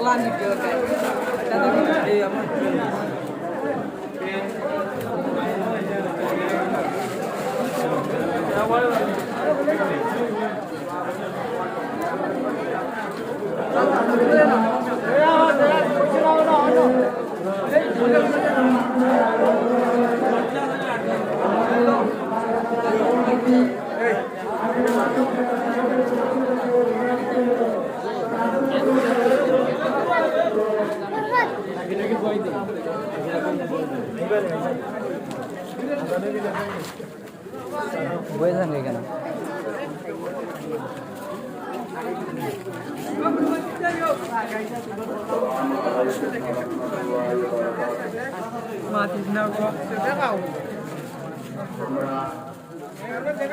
Olan gidiyor. Kadın gidiyor. বয়ে থাকবে কেন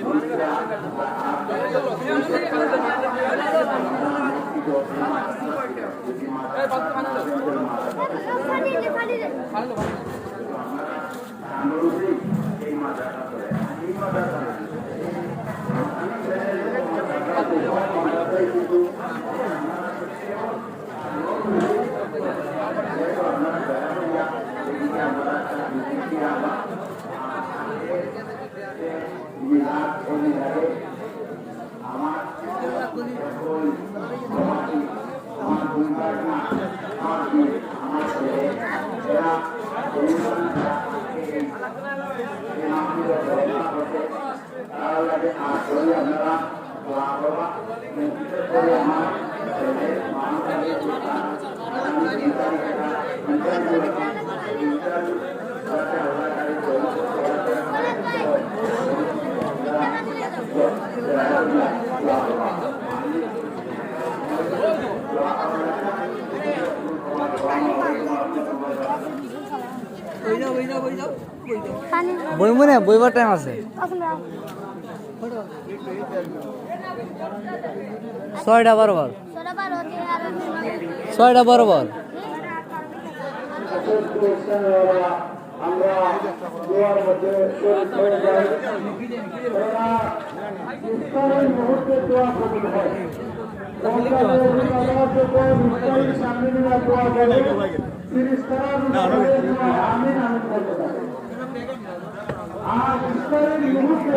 মনে বইবার টাইম আছে বরাবর আমরা দোয়ার মধ্যে শরীর হয়ে যাই কেননা ইফতারের মুহূর্তে দোয়া কবুল হয় রমজানের নামাজ যখন ইফতারের সামনে নিয়ে দোয়া করে ফিরিস্তারা দোয়া আমিন আমিন করতে থাকে আর ইফতারের মুহূর্তে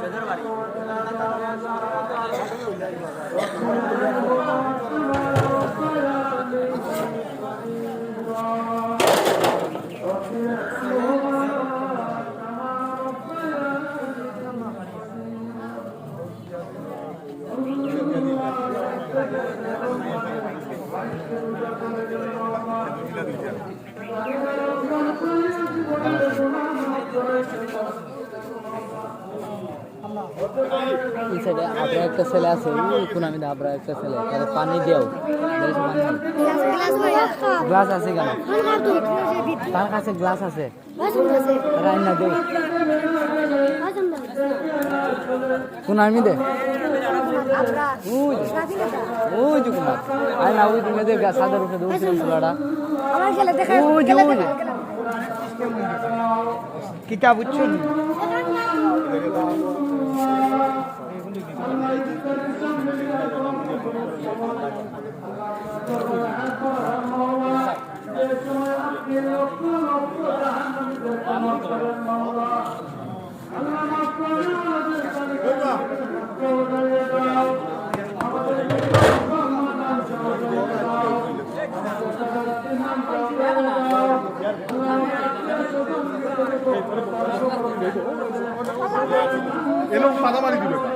제대로 가리 সাইডে আবরা একটা ছেলে আছে কোন আমি আবরা একটা ছেলে তাহলে পানি দিও। গ্লাস আছে কেন? তার কাছে গ্লাস আছে। রান্না দেও। কোন আমি দে ওই যে ওই যে কুমার আরে না, ওই তুমি দেখ সাদের উপরে দৌড়ছিল ছেলেটা। কিতাব উচ্চন এলো মারামারি দিবে।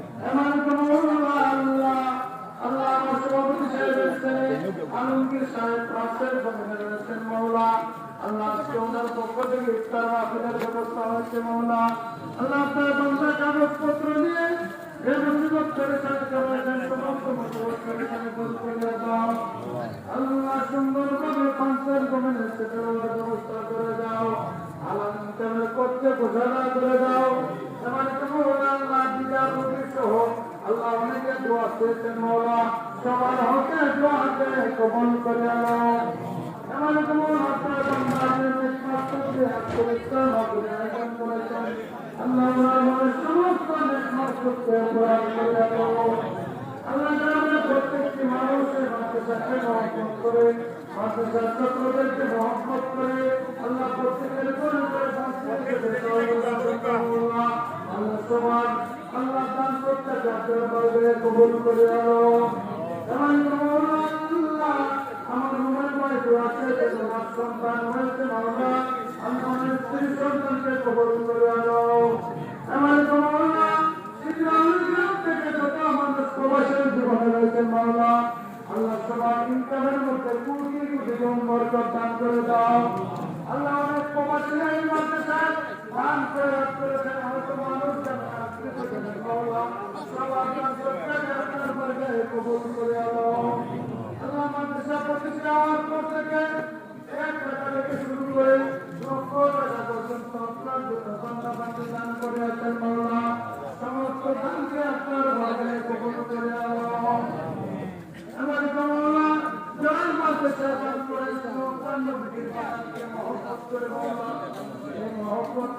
তেমন করতে ঘোষণা করে দাও এমন মৌলা আল্লাহ দিদা রবি সহ আল্লাহ অনেকে দোয়া করেছেন মৌলা সবার হকে দোয়াকে কবল করে আল্লাহ এমন মৌলা আপনার হাত আমাদের সমস্ত আল্লাহ কবুল করে আলো আল্লাহ মাদ্রাসা প্রতিষ্ঠা হওয়ার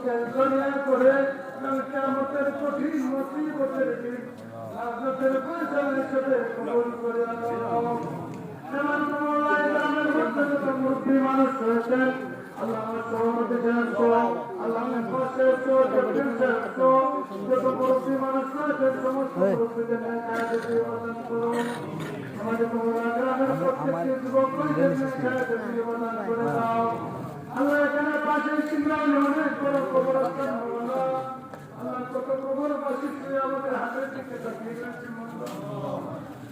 জড়িয়ে করে আমাদের কঠিন মুসিবতের দিন রাজতের পয়সার সাথে কবুল করে মধ্যে যত মুরব্বী মানুষ রয়েছেন আল্লাহ সহমতে জানতো আল্লাহ পাশে যত মুরব্বী মানুষ রয়েছেন সমস্ত মুরব্বীদের আমাদের মোহনা গ্রামের প্রত্যেকটি যুবক করে দাও। আল্লাহ এখানে পাশে সিংহাল অনেক বড় খবর আছে আল্লাহ কত খবর বাসি তুই আমাদের হাতের দিকে তাকিয়ে রয়েছে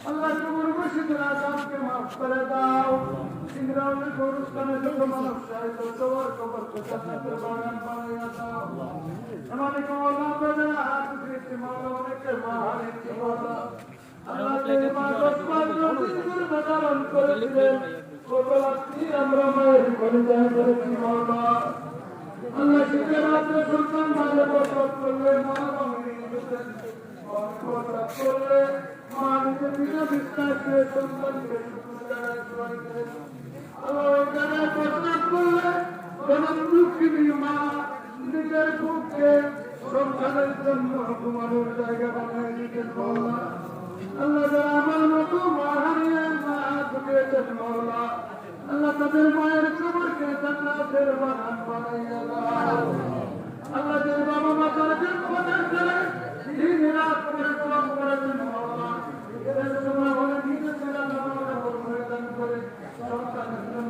আল্লাহ। তোমার মসজিদের আজাদকে মাফ করে দাও। সিংহালের গরুস্থানে যত মানুষ চায় তত খবর জান্নাতের বাগান বানাইয়া দাও। আমাদের কমলা বেদনা হাত দিয়েছে মাওলা অনেকের মা হারিয়েছে আমরা আমার যারা প্রস্তাব করলে কোন দুঃখিনী মা নিজের পক্ষে সংসারের জন্য ঘুমানোর জায়গা বানায় দিতে মৌলা আল্লাহ যারা আমার মতো মা হারিয়ে মা দুটিয়েছেন মৌলা আল্লাহ তাদের মায়ের খবরকে জান্নাতের বাগান বানাইয়া আল্লাহ যে বাবা মা তার জন্ম দিন রাত পরিশ্রম করেছেন মৌলা Thank you.